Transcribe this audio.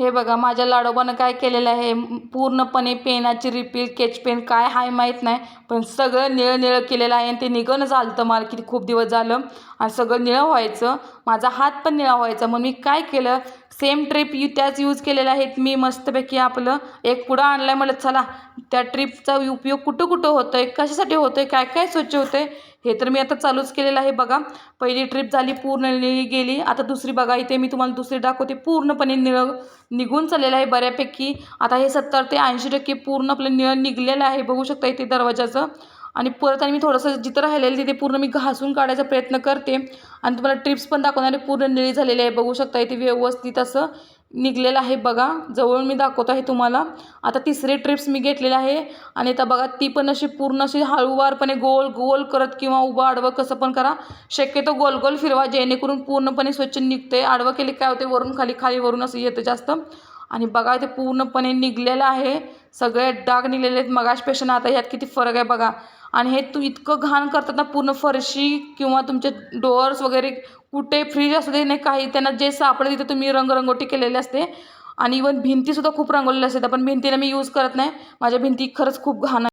हे बघा माझ्या लाडोबानं काय केलेलं आहे? पूर्णपणे पेनाची रिपील केच पेन काय आहे माहीत नाही पण सगळं निळं निळं केलेलं आहे आणि ते निघणं झालं मला किती खूप दिवस झालं. आणि सगळं निळं व्हायचं. माझा हात पण निळा व्हायचा. मग मी काय केलं? सेम ट्रिप यू त्याच यूज केलेल्या आहेत. मी मस्तपैकी आपलं एक पुडा आणलाय. म्हणलं चला त्या ट्रिपचा उपयोग कुठं कुठं होतो आहे कशासाठी होतो आहे काय काय स्वच्छ होतं आहे हे तर मी आता चालूच केलेलं आहे. बघा पहिली ट्रिप झाली पूर्ण निळी गेली. आता दुसरी बघा इथे मी तुम्हाला दुसरी दाखवते. पूर्णपणे निळं निघून चाललेलं आहे बऱ्यापैकी. आता हे सत्तर ते ऐंशी टक्के पूर्ण आपलं निळं निघलेलं आहे. बघू शकता इथे दरवाजाचं. आणि परत आणि मी थोडंसं जिथं राहिलेलं तिथे पूर्ण मी घासून काढायचा प्रयत्न करते. आणि तुम्हाला ट्रिप्स पण दाखवणारे पूर्ण निळी झालेली आहे. बघू शकता इथे व्यवस्थित असं निघलेलं आहे बघा. जवळून मी दाखवत आहे तुम्हाला. आता तिसरी ट्रिप्स मी घेतलेली आहे. आणि आता बघा ती पण अशी पूर्ण अशी हळूवारपणे गोल गोल करत किंवा उभं आडवं कसं पण करा. शक्यतो गोल गोल फिरवा. जेणेकरून पूर्णपणे स्वच्छ निघते. आडवं केले काय होते? वरून खाली खाली वरून असं येतं जास्त. आणि बघा ते पूर्णपणे निघलेलं आहे. सगळे डाग निघलेले आहेत. मगाशपेक्षा आता ह्यात किती फरक आहे बघा. आणि हे तू इतकं घाण करतात ना पूर्ण फरशी किंवा तुमचे डोअर्स वगैरे कुठे फ्रीज असू दे नाही काही त्यांना जे सापडेल तिथे तुम्ही रंगरंगोटी केलेली असते. आणि इवन भिंतीसुद्धा खूप रंगवलेल्या असतात पण भिंतीला मी यूज करत नाही. माझ्या भिंती खरंच खूप घाण